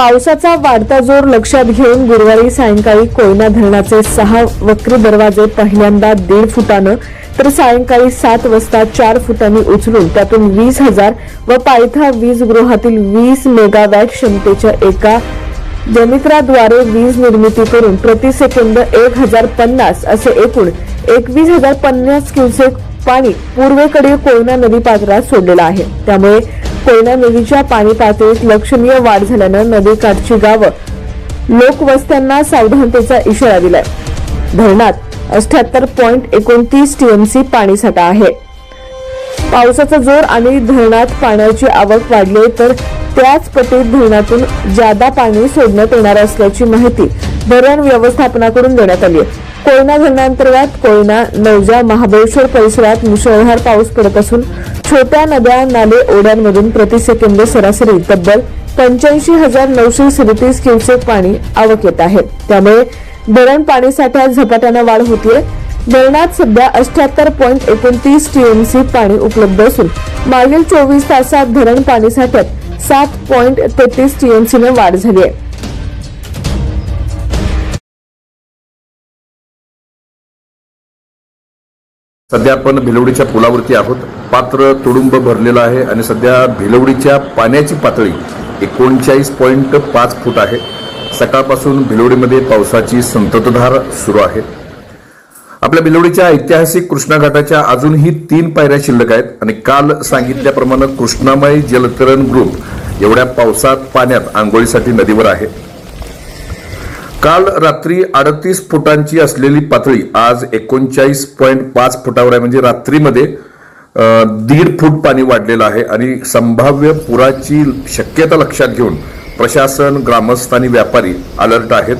पावसाचा वाढता जोर लक्षात घेऊन गुरुवारी सायंकाळी कोयना धरणाचे सहा वक्री दरवाजे पहिल्यांदा दीड फुटानं तर सायंकाळी सात वाजता चार फुटांनी उचलून त्यातून वीस हजार व पायथा वीज गृहातील वीस मेगावॅट क्षमतेच्या एका जनित्राद्वारे वीज निर्मिती करून प्रति सेकंद एक हजार पन्नास असे एकूण एकवीस हजार पन्नास क्युसेक पाणी पूर्वेकडील कोयना नदी पात्रात सोडलेलं आहे. त्यामुळे कोयना नदीच्या पाणी पातळीत लक्षणीय वाढ झाल्यानं नदीकाठची गावं लोकवस्त्यांना सावधानतेचा इशारा दिलाय. धरणात अठ्याहत्तर पॉईंट एकोणतीस टीएमसी पाणीसाठा आहे. पावसाचा जोर आणि धरणात पाण्याची आवक वाढली तर त्याच पटीत धरणातून जादा पाणी सोडण्यात येणार असल्याची माहिती धरण व्यवस्थापनाकडून देण्यात आली आहे. कोयना धरणांतर्गत कोयना नवजा महाबळेश्वर परिसरात मुसळधार पाऊस पडत असून छोट्या नद्या नाले ओढ्यांमधून प्रतिसेकंद सरासरी तब्बल पंच्याऐंशी हजार नऊशे सदतीस क्युसेक पाणी आवक येत आहे. त्यामुळे धरण पाणीसाठ्यात झपाट्यानं वाढ होतीये. धरणात सध्या अठ्याहत्तर पॉईंट एकोणतीस टीएमसी पाणी उपलब्ध असून मागील चोवीस तासात धरण पाणीसाठ्यात सात पॉईंट तेहतीस टीएमसीनं वाढ झाली आहे. सध्या आपण भिलवडीच्या पुलावरती आहोत. पात्र तुडुंब भरलेलं आहे आणि सध्या भिलवडीच्या पाण्याची पातळी एकोणचाळीस पॉईंट पाच फूट आहे. सकाळपासून भिलवडीमध्ये पावसाची संततधार सुरू आहे. आपल्या भिलवडीच्या ऐतिहासिक कृष्णा घाटाच्या अजूनही तीन पायऱ्या शिल्लक आहेत आणि काल सांगितल्याप्रमाणे कृष्णामाई जलतरण ग्रुप एवढ्या पावसात पाण्यात आंघोळीसाठी नदीवर आहे. काल रात्री अडतीस फुटांची असलेली पातळी आज एकोणचाळीस पॉईंट पाच फुटावर आहे. म्हणजे रात्रीमध्ये दीड फूट पाणी वाढलेलं आहे. आणि संभाव्य पुराची शक्यता लक्षात घेऊन प्रशासन ग्रामस्थ आणि व्यापारी अलर्ट आहेत.